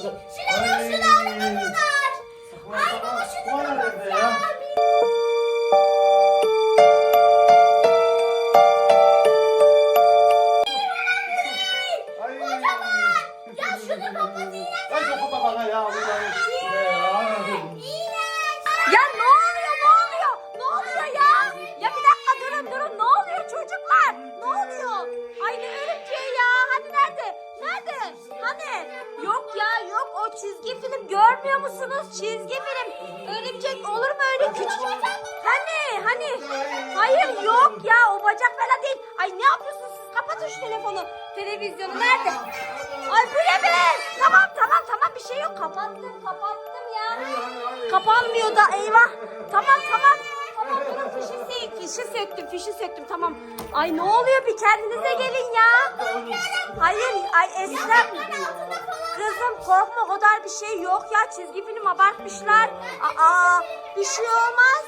Şuna bak şuna. Ay baba şunu kapat ya. ya. Ya ne oluyor ne oluyor? Ne oluyor ya? Ya bir dakika durun durun ne oluyor çocuklar? Ne oluyor? Ay ne örümceği ya? Hadi nerede? Nerede? Hani? Yok ya çizgi film. Örümcek olur mu öyle küçük? Hani hani? Hayır yok ya o bacak falan değil. Ay ne yapıyorsunuz siz? Kapatın şu telefonu. Televizyonu nerede? Ay bu ne be? Tamam tamam tamam bir şey yok. Kapattım kapattım ya. Kapanmıyor da eyvah. Tamam tamam. Tamam bunun fişi, fişi söktüm fişi söktüm tamam. Ay ne oluyor bir kendinize gelin ya. Hayır ay Eslem. Kızım korkma o kadar bir şey yok ya çizgi film abartmışlar. Aa bir şey olmaz.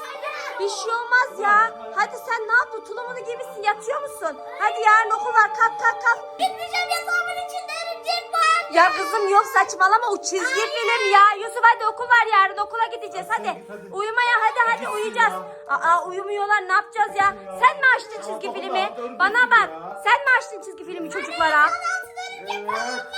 Bir şey olmaz ya. Hadi sen ne yaptın? Tulumunu giymişsin yatıyor musun? Hadi yarın okul var kalk kalk kalk. Gitmeyeceğim var. Ya kızım yok saçmalama o çizgi film ya. Yusuf hadi okul var yarın okula gideceğiz hadi. Uyumaya hadi hadi uyuyacağız. Aa uyumuyorlar ne yapacağız ya? Sen mi açtın çizgi filmi? Bana bak. Sen mi açtın çizgi filmi çocuklara?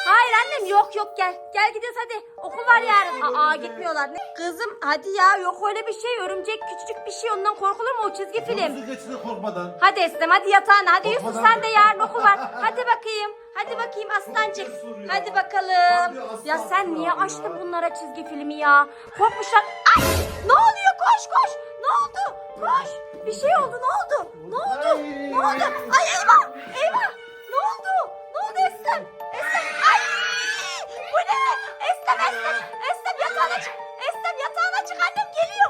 Hayır annem yok yok gel. Gel gidiyoruz hadi. Okul var yarın. Aa gitmiyorlar. Ne? Kızım hadi ya yok öyle bir şey. Örümcek küçücük bir şey ondan korkulur mu o çizgi film? Korkmadan? Hadi Eslem hadi yatağına. Hadi Yusuf Korkmadan. sen de yarın okul var. Hadi bakayım. Hadi bakayım aslancık. Hadi bakalım. Hadi aslan Ya sen niye ya. açtın bunlara çizgi filmi ya? Korkmuşlar. Ay ne oluyor koş koş. Ne oldu? Koş. Bir şey oldu ne oldu? Ne oldu? Ne oldu? Ay eyvah. Eyvah. Ne oldu? Ne oldu Eslem? Eslem. Ay. Bu ne? Eslem Eslem. Eslem yatağına çık. Eslem yatağına çık annem geliyor.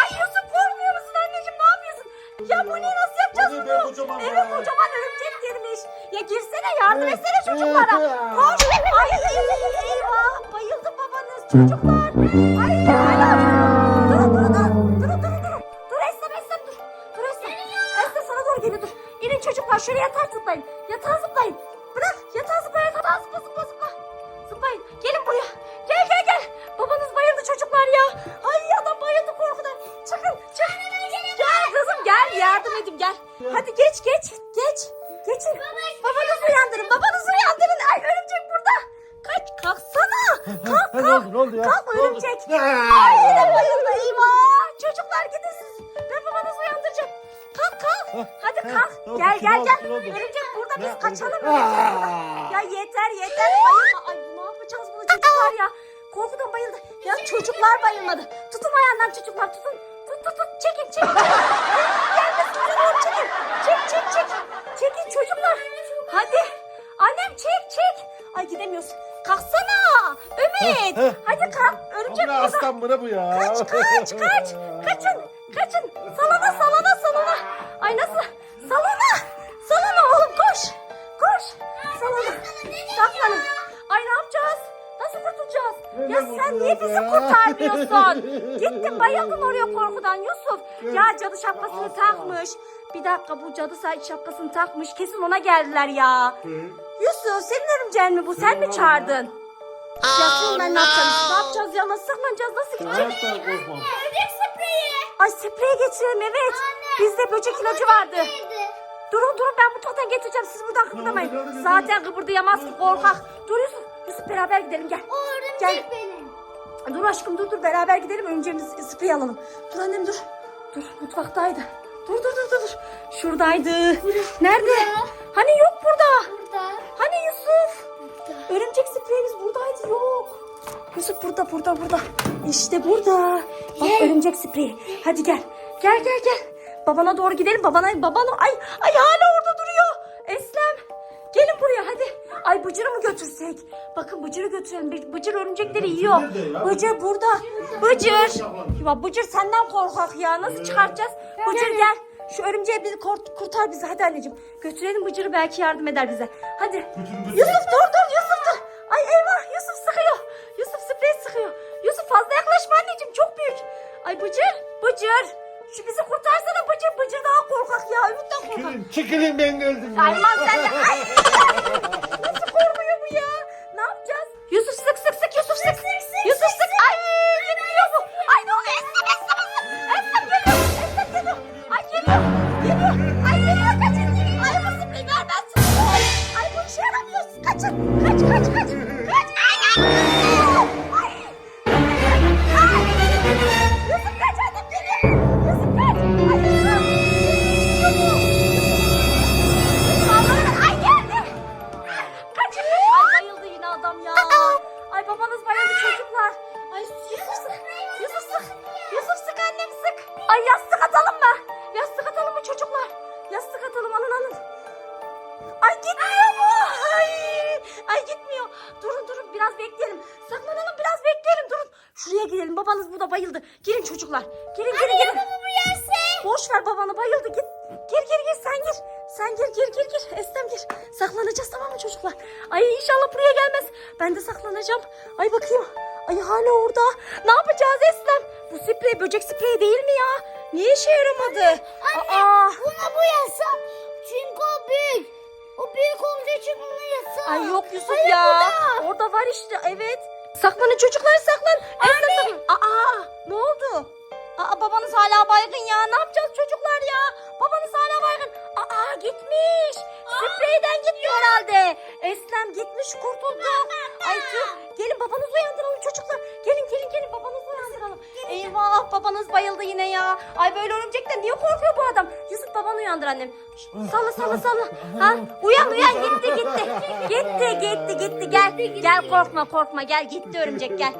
Ay Yusuf korkmuyor musun anneciğim ne yapıyorsun? Ya bu ne nasıl yapacağız bunu? Eve kocaman. Ya girsene yardım etsene çocuklara. Koş. Ay eyvah. Bayıldı babanız çocuklar. Ay eyvah. Durun durun durun. Durun durun durun. Dur Eslem Eslem dur. Dur Eslem. Eslem sana doğru geliyor dur. İnin çocuklar şuraya yatağa zıplayın. Yatağa zıplayın. Bırak yatağa zıpla yatağa zıpla zıpla zıpla. Zıplayın. Gelin buraya. Gel gel gel. Babanız bayıldı çocuklar ya. Ay adam bayıldı korkudan. Çıkın çık. Gel kızım gel yardım edin gel. Hadi geç geç Kalk örümcek. Ay yine bayıldı eyvah. Çocuklar gidin siz. Ben babanızı uyandıracağım. Kalk kalk. Hadi ha, kalk. Gel gel gel. Örümcek burada biz kaçalım. Örümcek. Ya yeter yeter bayılma. Ay ne yapacağız bunu çocuklar ya. Korkudan bayıldı. Ya çocuklar bayılmadı. Tutun ayağından çocuklar tutun. Tut tut tut çekin çekin. çekin. Gelmesin doğru çekin. Çek çek çek. Çekin çocuklar. Hadi. Annem çek çek. Ay gidemiyoruz. Kalksana. Ümit. Hadi kalk. Örümcek Bu ne burada. aslan bu ne bu ya? Kaç kaç kaç. Kaçın. Kaçın. Salona salona salona. Ay nasıl? Salona. Salona oğlum koş. Koş. Salona. Saklanın. Ay ne yapacağız? Nasıl kurtulacağız? Ya sen niye bizi kurtarmıyorsun? Gittin bayıldın oraya korkudan Yusuf. Ya cadı şapkasını takmış. Bir dakika bu cadı şapkasını takmış. Kesin ona geldiler ya. Yusuf senin örümceğin mi bu? Sen mi çağırdın? Ya senin ben ne yapacağım? Ne yapacağız ya? Nasıl saklanacağız? Nasıl gideceğiz? Hayatta korkmam. Örümcek spreyi. Ay spreye getirelim evet. Bizde böcek ilacı vardı. Durun durun ben mutfaktan getireceğim. Siz buradan kıpırdamayın. Zaten kıpırdayamaz ki korkak. Dur Yusuf. Yusuf beraber gidelim gel. O örümcek Gel. benim. Dur aşkım dur dur beraber gidelim. Önceğimizi sprey alalım. Dur annem dur. Dur mutfaktaydı. Dur dur dur dur. dur. Şuradaydı. Nerede? Hani yok burada. Örümcek spreyimiz buradaydı yok. Yusuf burada burada burada. İşte burada. Bak örümcek spreyi. Hadi gel. Gel gel gel. Babana doğru gidelim. Babana babana ay ay hala orada duruyor. Eslem. Gelin buraya hadi. Ay Bıcır'ı mı götürsek? Bakın Bıcır'ı götürelim. Bı- Bıcır örümcekleri yiyor. Bıcır burada. Bıcır. Ya Bıcır senden korkak ya. Nasıl çıkartacağız? Bıcır gel. Şu örümceği bizi kurt- kurtar bizi. Hadi anneciğim. Götürelim Bıcır'ı belki yardım eder bize. Hadi. Götürün, götürün. Yusuf dur dur Yusuf dur. Ay eyvah Yusuf sıkıyor. Yusuf sprey sıkıyor. Yusuf fazla yaklaşma anneciğim çok büyük. Ay Bıcır Bıcır. Şu bizi kurtarsana Bıcır. Bıcır daha korkak ya. Ümit'ten korkak. Çekilin, çekilin ben ya. Aymaz sen de. Ay. babanız burada bayıldı. Girin çocuklar. Girin girin girin. Bu yerse. Boş ver babanı bayıldı git. Gir gir gir sen gir. Sen gir gir gir gir. Estem gir. Saklanacağız tamam mı çocuklar? Ay inşallah buraya gelmez. Ben de saklanacağım. Ay bakayım. Ay hala orada. Ne yapacağız Eslem? Bu sprey böcek spreyi değil mi ya? Niye işe yaramadı? Aa. Buna bu yerse. Çünkü o büyük. O büyük olduğu için bunu yerse. Ay yok Yusuf ya. Orada var işte evet. Saklanın çocuklar saklan. Esra saklan. Aa ne oldu? Aa babanız hala baygın ya. Ne yapacağız çocuklar ya? Babanız hala baygın. Aa gitmiş. Spreyden gitti herhalde. Eslem gitmiş kurtuldu. Ay tüh. Gelin babanızı uyandıralım çocuklar. Gelin gelin gelin babanızı uyandıralım. Eyvah babanız bayıldı yine ya. Ay böyle örümcekten niye korkuyor bu adam? Yusuf babanı uyandır annem. Şşt, Salla salla salla. Ha? Uyan uyan gitti gitti. Gitti gitti gitti gel. Gel korkma korkma gel gitti örümcek gel.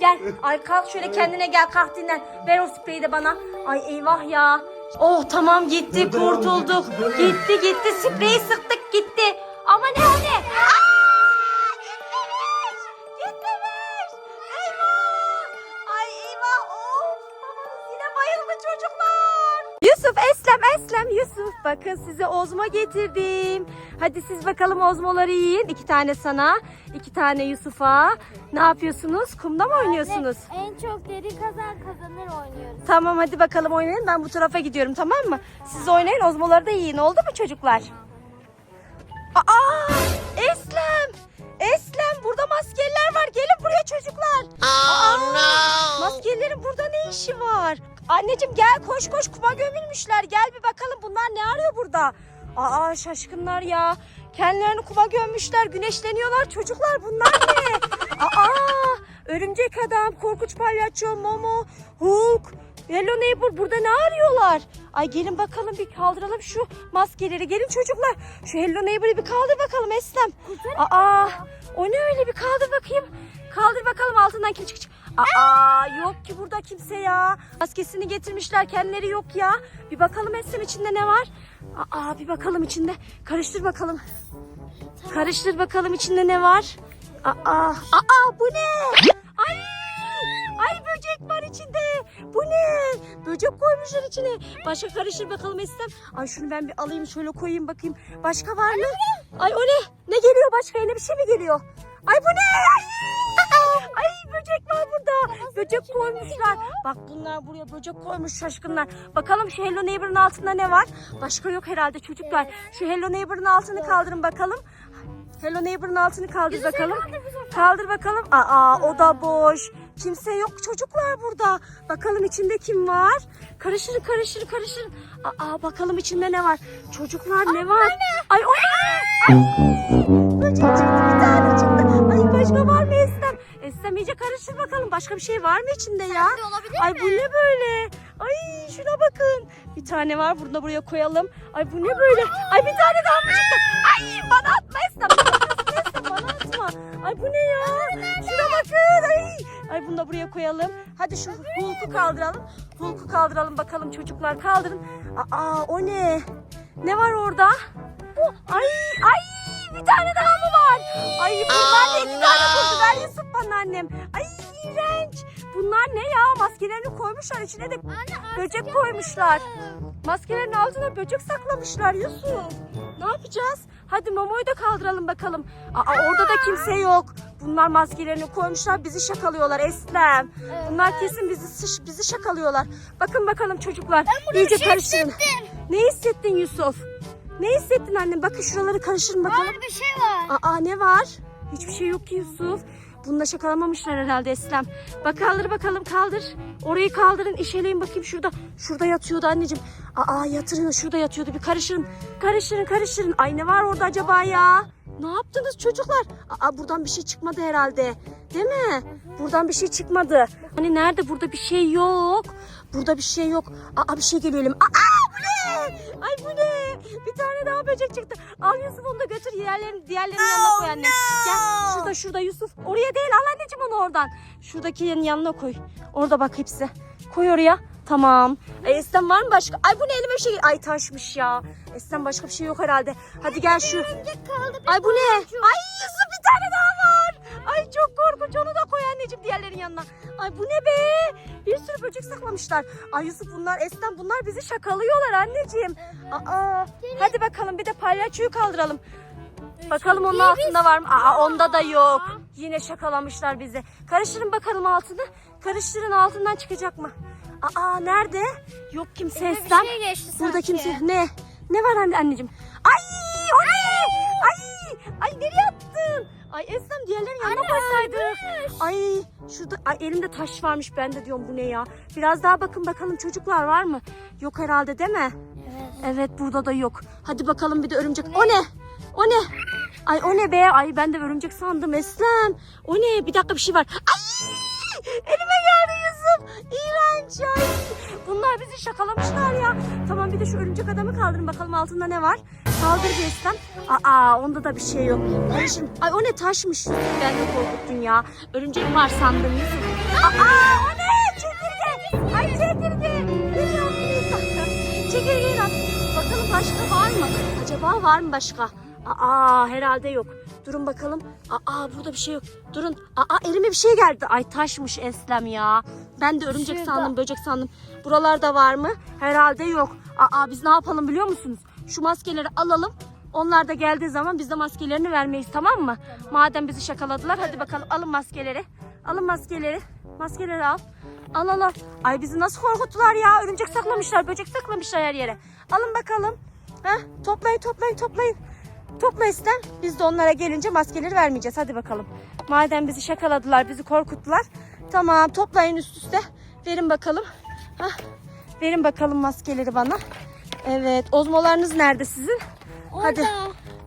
Gel ay kalk şöyle kendine gel kalk dinlen. Ver o spreyi de bana. Ay eyvah ya. Oh tamam gitti kurtulduk. Gitti gitti spreyi sıktık gitti. Çocuklar. Yusuf Eslem Eslem Yusuf bakın size ozma getirdim. Hadi siz bakalım ozmoları yiyin. İki tane sana, iki tane Yusuf'a. Ne yapıyorsunuz? Kumda mı oynuyorsunuz? En çok deri kazan kazanır oynuyoruz. Tamam hadi bakalım oynayın. Ben bu tarafa gidiyorum tamam mı? Siz oynayın ozmoları da yiyin oldu mu çocuklar? Aa Anneciğim gel koş koş kuma gömülmüşler. Gel bir bakalım bunlar ne arıyor burada? Aa şaşkınlar ya. Kendilerini kuma gömmüşler. Güneşleniyorlar. Çocuklar bunlar ne? Aa örümcek adam, korkunç palyaço, Momo, Hulk, Hello Neighbor burada ne arıyorlar? Ay gelin bakalım bir kaldıralım şu maskeleri. Gelin çocuklar. Şu Hello Neighbor'ı bir kaldır bakalım Eslem. Aa o ne öyle bir kaldır bakayım. Kaldır bakalım altından kim çıkacak. Aa yok ki burada kimse ya. Maskesini getirmişler kendileri yok ya. Bir bakalım Eslem içinde ne var? Aa bir bakalım içinde. Karıştır bakalım. Karıştır bakalım içinde ne var? Aa, aa bu ne? Ay, ay böcek var içinde. Bu ne? Böcek koymuşlar içine. Başka karıştır bakalım Eslem. Ay şunu ben bir alayım şöyle koyayım bakayım. Başka var mı? Ay o ne? Ne geliyor başka? Yine bir şey mi geliyor? Ay bu ne? Ay, ay böcek var burada. Böcek koymuşlar. Bak bunlar buraya böcek koymuş şaşkınlar. Bakalım şu Hello Neighbor'ın altında ne var? Başka yok herhalde çocuklar. Şu Hello Neighbor'ın altını kaldırın bakalım. Hello Neighbor'ın altını kaldır bakalım. Kaldır bakalım. Aa o da boş. Kimse yok çocuklar burada. Bakalım içinde kim var? Karıştırın karıştırın karıştırın. Aa bakalım içinde ne var? Çocuklar ne var? Ay o ne? Böcek çıktı bir tane çıktı. Ay başka var mı Estem? Estem iyice karıştır bakalım. Başka bir şey var mı içinde ya? olabilir Ay bu ne böyle? Ay şuna bakın. Bir tane var. Bunu da buraya koyalım. Ay bu ne böyle? Ay bir tane daha mı çıktı? Ay bana atma Estem. Estem. Bana atma. Ay bu ne ya? Şuna bakın. Ay. Ay bunu da buraya koyalım. Hadi şu Hulk'u kaldıralım. Hulk'u kaldıralım bakalım çocuklar. Kaldırın. Aa o ne? Ne var orada? Ay ay bir tane daha mı var? Ay bunlar da iki tane kurdu. Ver Yusuf bana annem. Ay iğrenç. Bunlar ne ya? Maskelerini koymuşlar. içine de böcek koymuşlar. Maskelerin altına böcek saklamışlar Yusuf. Ne yapacağız? Hadi Momo'yu da kaldıralım bakalım. Aa, orada da kimse yok. Bunlar maskelerini koymuşlar bizi şakalıyorlar Eslem. Bunlar kesin bizi bizi şakalıyorlar. Bakın bakalım çocuklar. İyice karıştırın. Ne hissettin Yusuf? Ne hissettin annem? Bakın şuraları karıştırın bakalım. Var bir şey var. Aa ne var? Hiçbir şey yok ki Yusuf. Bununla şakalamamışlar herhalde Eslem. Bak kaldır bakalım kaldır. Orayı kaldırın işeleyin bakayım şurada. Şurada yatıyordu anneciğim. Aa yatırın şurada yatıyordu bir karıştırın. Karıştırın karıştırın. Ay ne var orada acaba ya? Ne yaptınız çocuklar? Aa buradan bir şey çıkmadı herhalde. Değil mi? Buradan bir şey çıkmadı. Hani nerede? Burada bir şey yok. Burada bir şey yok. Aa bir şey geliyor elim. Aa bu ne? Ay bu ne? Bir tane daha böcek çıktı. Al Yusuf onu da götür diğerlerini, diğerlerinin yanına koy annem. Gel şurada şurada Yusuf. Oraya değil al anneciğim onu oradan. Şuradakinin yanına koy. Orada bak hepsi. Koy oraya. Tamam. E, Eslem var mı başka? Ay bu ne elime şey. Ay taşmış ya. Eslem başka bir şey yok herhalde. Hadi gel şu. Ay bu ne? Ay Yusuf bir tane daha var. Ay çok korkunç onu da koy anneciğim diğerlerin yanına. Ay bu ne be? Bir sürü böcek saklamışlar. Ay Yusuf bunlar Eslem bunlar bizi şakalıyorlar anneciğim. Aa, hadi bakalım bir de palyaçoyu kaldıralım. Bakalım onun altında var mı? Aa onda da yok. Yine şakalamışlar bizi. Karıştırın bakalım altını. Karıştırın altından çıkacak mı? Aa nerede? Yok kimse Elime bir şey geçti Burada sanki. kimse. Ne? Ne var anne anneciğim? Ay o ne? Ay ay nereye attın? Ay Eslem diğerlerin yanına koysaydık. Ay şurada ay elimde taş varmış ben de diyorum bu ne ya? Biraz daha bakın bakalım çocuklar var mı? Yok herhalde değil mi? Evet. Evet burada da yok. Hadi bakalım bir de örümcek. O ne? O ne? Ay o ne be? Ay ben de örümcek sandım Eslem. O ne? Bir dakika bir şey var. Ay! Elime geldi. İğrenç ya. Bunlar bizi şakalamışlar ya. Tamam bir de şu örümcek adamı kaldırın bakalım altında ne var. Kaldır bir Eslem. Aa onda da bir şey yok. Şimdi, ay o ne taşmış. Ben de korkuttun ya. Örümcek var sandım Yusuf. Aa o ne? Çekirge. Ay çekirge. Nisa. Çekirgeyi at. Bakalım başka var mı? Acaba var mı başka? Aa herhalde yok. Durun bakalım. Aa burada bir şey yok. Durun. Aa elime bir şey geldi. Ay taşmış Eslem ya. Ben de örümcek Şurada. sandım, böcek sandım. Buralarda var mı? Herhalde yok. Aa biz ne yapalım biliyor musunuz? Şu maskeleri alalım. Onlar da geldiği zaman biz de maskelerini vermeyiz tamam mı? Madem bizi şakaladılar hadi bakalım alın maskeleri. Alın maskeleri. Maskeleri al. Al al al. Ay bizi nasıl korkuttular ya. Örümcek saklamışlar, böcek saklamışlar her yere. Alın bakalım. Heh, toplayın toplayın toplayın. Topla İstem. Biz de onlara gelince maskeleri vermeyeceğiz. Hadi bakalım. Madem bizi şakaladılar, bizi korkuttular. Tamam toplayın üst üste. Verin bakalım. Hah, verin bakalım maskeleri bana. Evet. Ozmolarınız nerede sizin? Hadi.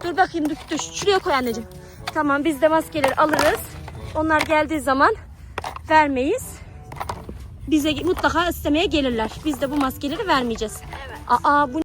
Dur bakayım dur, dur. Şuraya koy anneciğim. Tamam biz de maskeleri alırız. Onlar geldiği zaman vermeyiz. Bize mutlaka istemeye gelirler. Biz de bu maskeleri vermeyeceğiz. Aa bu